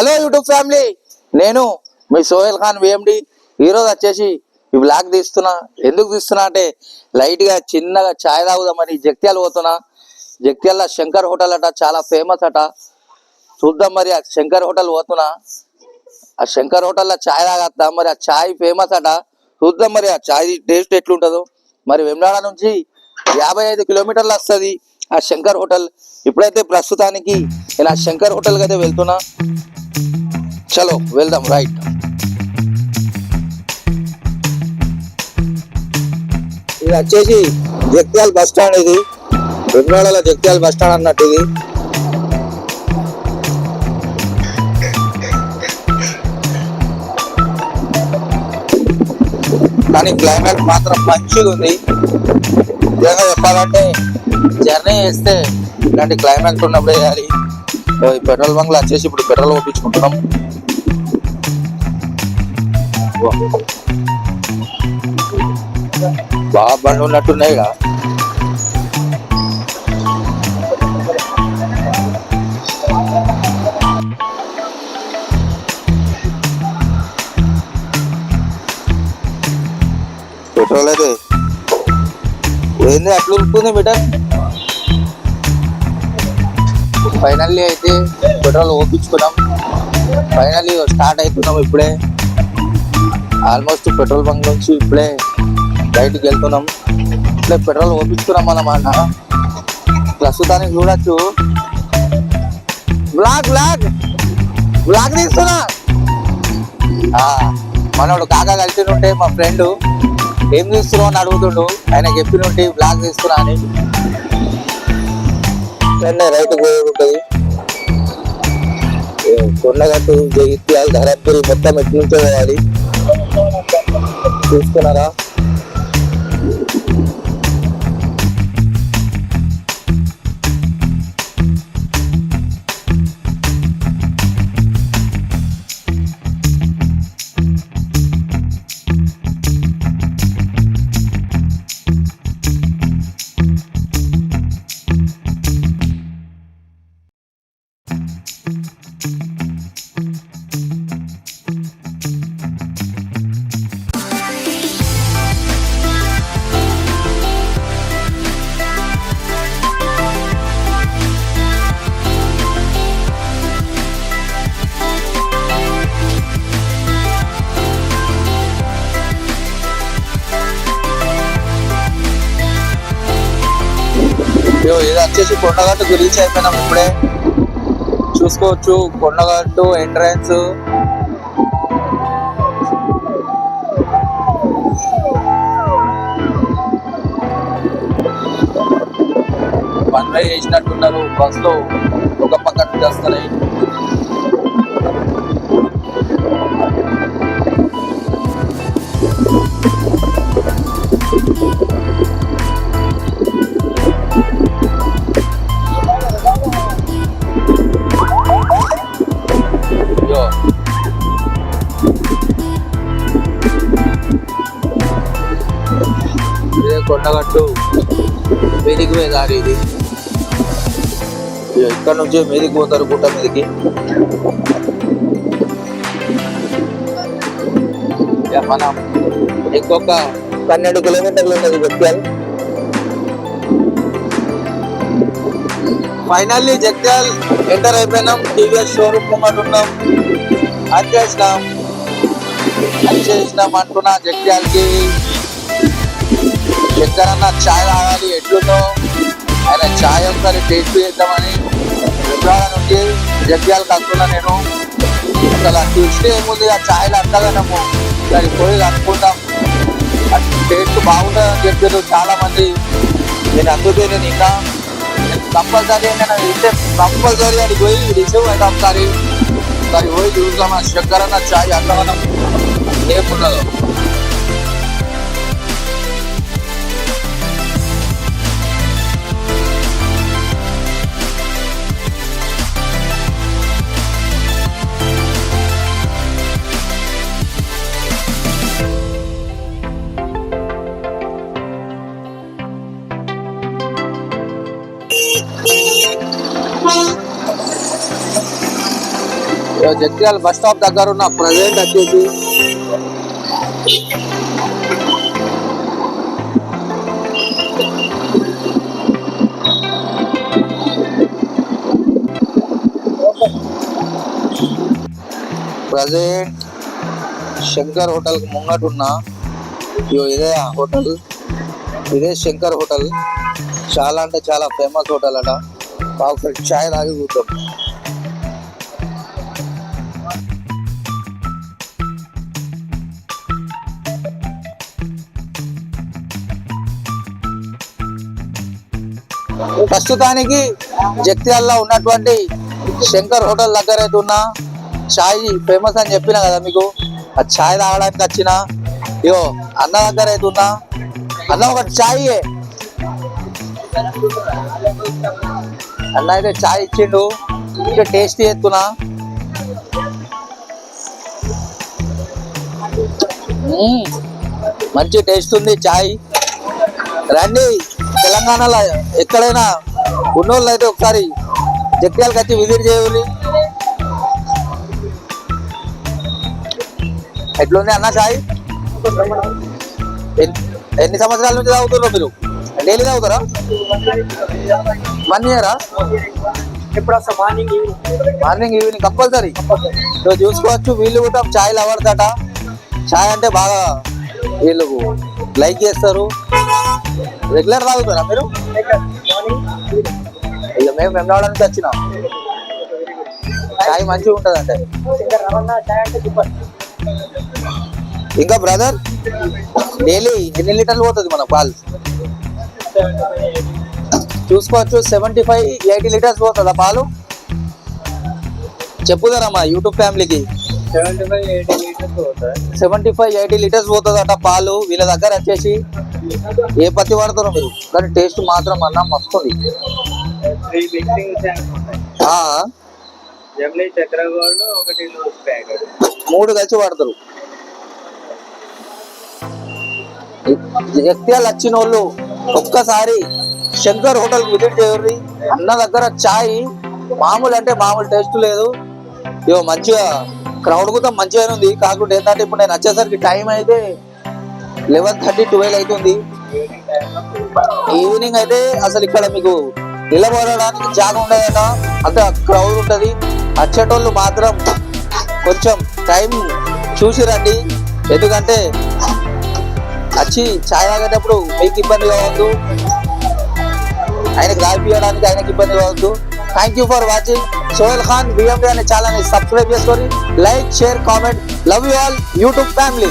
Hello YouTube family. నేను మీ Sohel Khan VMD ఈరోజు వచ్చేసి ఈ బ్లాగ్ తీస్తున్నా. ఎందుకు తీస్తున్నా అంటే లైట్గా చిన్నగా ఛాయ్ తాగుదామని జగిత్యాల పోతున్నా. జగ్త్యాల శంకర్ హోటల్ అట చాలా ఫేమస్ అట. చూద్దాం మరి ఆ శంకర్ హోటల్ పోతున్నా. ఆ శంకర్ హోటల్లో ఛాయ్ తాగత్తా మరి ఆ ఛాయ్ ఫేమస్ అట. చూద్దాం మరి ఆ ఛాయ్ టేస్ట్ ఎట్లుంటుందో. మరి వెమ్లాడ నుంచి యాభై ఐదు కిలోమీటర్లు వస్తుంది ఆ శంకర్ హోటల్. ఇప్పుడైతే ప్రస్తుతానికి నేను ఆ శంకర్ హోటల్కి అయితే వెళ్తున్నా. చలో వెళ్దాం రైట్. ఇది వచ్చేసి జగ్త్యాల బస్ స్టాండ్ ఇది. వెమ్లాడలో జగ్త్యాల బస్ స్టాండ్ అన్నట్టు ఇది. కానీ క్లైమేట్ మాత్రం మంచిగా ఉంది. నిజంగా చెప్పాలంటే జర్నీ చేస్తే ఇలాంటి క్లైమేట్ ఉన్నప్పుడు వేయాలి ఈ పెట్రోల్ బంక్ వచ్చేసి ఇప్పుడు పెట్రోల్ పంపించుకుంటున్నాం బాగా బండ్లు ఉన్నట్టున్నాయి కదా పెట్రోల్ అయితే ఏంది అట్లా ఉంటుంది బిడ్డ? ఫైనల్లీ అయితే పెట్రోల్ ఓపించుకున్నాం. ఫైనల్లీ స్టార్ట్ అవుతున్నాం ఇప్పుడే. ఆల్మోస్ట్ పెట్రోల్ బంక్ నుంచి ఇప్పుడే బయటికి వెళ్తున్నాం ఇప్పుడే పెట్రోల్ ఓపిస్తున్నాం అన్నమాట ప్రస్తుతానికి చూడొచ్చు బ్లాక్ బ్లాక్ బ్లాక్ తీస్తున్నా ఆ, మనోడు కాకా కలిసి ఉంటే మా ఫ్రెండ్ ఏం తీస్తున్నావు అని అడుగుతుండు ఆయన చెప్పినుంటే బ్లాక్ తీస్తున్నా అని వెంటనే రైట్ ఉంటుంది ఏ, కొండగట్టు జగిత్యాలు ధరపురి మొత్తం ఎటు అది यूज केला వచ్చేసి కొండగట్టు గురించి అయిపోయినాం ఇప్పుడే. చూసుకోవచ్చు కొండగట్టు ఎంట్రన్స్. వన్ చేసినట్టున్నారు బస్సులో ఒక పక్క నుంచి కొండగట్టు మీదికి దారి ఇది. ఇక్కడ నుంచి మీదికి పోతారు గుట్ట మీదికి. మనం ఇంకొక పన్నెండు కిలోమీటర్లు ఉన్నది జగ్త్యాల్ ఫైనల్లీ జగ్యాల్ ఎంటర్ అయిపోయినాం. టీవీఎస్ షోరూమ్ ముంగట ఉన్నాం. వచ్చేసినాం వచ్చేసినాం అంటున్నా జగ్యాల్కి ఎక్కడన్నా ఛాయ్ తాగాలి ఎట్లుందో. ఆయన ఛాయ్ ఒకసారి టేస్ట్ చేద్దామని. విజయవాడ నుండి జగ్యాలకు అనుకున్నా నేను అసలు ఆ ఏముంది ఆ ఛాయ్లు అంతగానము దానికి పోయి అనుకుంటాం టేస్ట్ బాగుంటుందని చెప్పారు చాలా మంది నేను అందుకే నేను ఇంకా కంపల్సరీ నేను ఇస్తే కంపల్సరీ అని పోయి రిసీవ్ అయితే ఒకసారి. ఒకసారి పోయి చూద్దాం ఆ చక్కెర ఛాయ్ అంతగానం ఏముండదు. జగిత్యాల బస్ స్టాప్ దగ్గర ఉన్న ప్రజెంట్ వచ్చేసి. ప్రజెంట్ శంకర్ హోటల్ ముంగట ఉన్న ఇగో ఇదే ఆ హోటల్. ఇదే శంకర్ హోటల్. చాలా అంటే చాలా ఫేమస్ హోటల్ అట. ఒకసారి చాయ్ తాగి చూద్దాం ప్రస్తుతానికి జగిత్యాలలో ఉన్నటువంటి శంకర్ హోటల్ దగ్గర అయితే ఉన్న చాయ్ ఫేమస్ అని చెప్పిన కదా మీకు? ఆ చాయ్ తాగడానికి వచ్చిన. ఇగో అన్న దగ్గర అయితే ఉన్నా. అన్న ఒకటి చాయ్. అన్న అయితే చాయ్ ఇచ్చిండు. ఇంకా టేస్టీ ఎత్తున్నా మంచి టేస్ట్ ఉంది చాయ్. రండి. తెలంగాణలో ఎక్కడైనా ఉన్నోళ్ళు అయితే ఒకసారి జగ్యాలకు వచ్చి విజిట్ చేయాలి. ఎట్లుంది అన్న చాయ్ ఎన్- ఎన్ని సంవత్సరాల నుంచి తాగుతున్నారు మీరు? డైలీ తాగుతారా వన్ ఇయరా ఎప్పుడు వస్తా morning evening. Morning evening compulsory. నువ్వు చూసుకోవచ్చు వీళ్ళు కూడా చాయ్ లవర్దట చాయ్ అంటే బాగా వీళ్ళు లైక్ చేస్తారు. రెగ్యులర్ తాగుతారా మీరు? ఇక మేము మేము రావడానికి వచ్చినాం. చాయ్ మంచిగా ఉంటుంది అంటే ఇంకా బ్రదర్ డైలీ ఎన్ని లీటర్లు పోతుంది మన పాలు? చూసుకోవచ్చు సెవెంటీ ఫైవ్ ఎయిటీ లీటర్స్ పోతుందా పాలు? చెప్పుదారా మా యూట్యూబ్ ఫ్యామిలీకి. Seventy five eighty litres seventy five eighty litres పోతుందట పాలు వీళ్ళ దగ్గర వచ్చేసి ఏ పత్తి వాడతారో మీరు? కానీ టేస్ట్ మాత్రం అన్న మస్తుంది మూడు కలిసి వాడతారు. వ్యక్తియాలు వచ్చిన వాళ్ళు ఒక్కసారి శంకర్ హోటల్ విజిట్ చేయరు అన్న దగ్గర చాయ్ మామూలు అంటే మామూలు టేస్ట్ లేదు. ఇగో మంచిగా క్రౌడ్ కూడా మంచిగానే ఉంది. కాకుండా ఏంటంటే ఇప్పుడు నేను వచ్చేసరికి టైం అయితే లెవెన్ థర్టీ ట్వెల్వ్ అవుతుంది ఈవినింగ్ అయితే అసలు ఇక్కడ మీకు నిలబడడానికి జాగ ఉండదట. అంత క్రౌడ్ ఉంటుంది. వచ్చేటోళ్ళు మాత్రం కొంచెం టైం చూసి రండి. ఎందుకంటే వచ్చి ఛాయ్ తాగేటప్పుడు మీకు ఇబ్బంది కావద్దు. ఆయనకి రాయిపించడానికి ఆయనకి ఇబ్బంది కావద్దు. Thank you for watching Sohail Khan BMD అనే ఛానల్ని సబ్స్క్రైబ్ చేసుకొని like share comment love you all YouTube family